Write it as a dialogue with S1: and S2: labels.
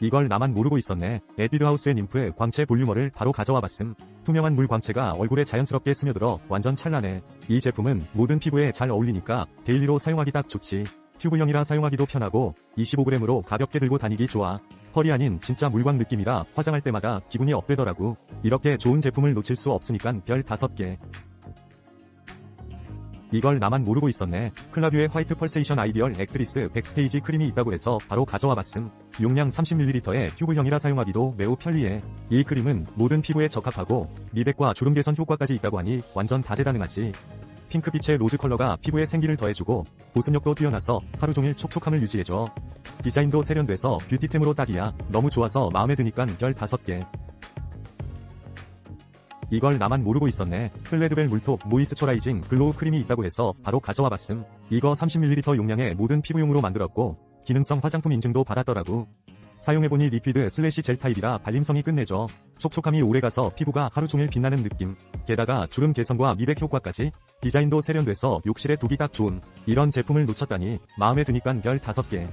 S1: 이걸 나만 모르고 있었네. 에뛰드하우스의 님프의 광채 볼륨어를 바로 가져와 봤음. 투명한 물 광채가 얼굴에 자연스럽게 스며들어 완전 찬란해. 이 제품은 모든 피부에 잘 어울리니까 데일리로 사용하기 딱 좋지. 튜브형이라 사용하기도 편하고 25g으로 가볍게 들고 다니기 좋아. 펄이 아닌 진짜 물광 느낌이라 화장할 때마다 기분이 업되더라고. 이렇게 좋은 제품을 놓칠 수 없으니까 별 5개. 이걸 나만 모르고 있었네. 클라뷰의 화이트 펄세이션 아이디얼 액트리스 백스테이지 크림이 있다고 해서 바로 가져와 봤음. 용량 30ml의 튜브형이라 사용하기도 매우 편리해. 이 크림은 모든 피부에 적합하고 미백과 주름 개선 효과까지 있다고 하니 완전 다재다능하지. 핑크빛의 로즈 컬러가 피부에 생기를 더해주고 보습력도 뛰어나서 하루 종일 촉촉함을 유지해줘. 디자인도 세련돼서 뷰티템으로 딱이야. 너무 좋아서 마음에 드니깐 별 5개. 이걸 나만 모르고 있었네. 클레드벨 물톱 모이스처라이징 글로우 크림이 있다고 해서 바로 가져와 봤음. 이거 30ml 용량의 모든 피부용으로 만들었고 기능성 화장품 인증도 받았더라고. 사용해보니 리퀴드 슬래시 젤 타입이라 발림성이 끝내줘. 촉촉함이 오래가서 피부가 하루 종일 빛나는 느낌. 게다가 주름 개선과 미백 효과까지. 디자인도 세련돼서 욕실에 두기 딱 좋은 이런 제품을 놓쳤다니 마음에 드니깐 별 5개.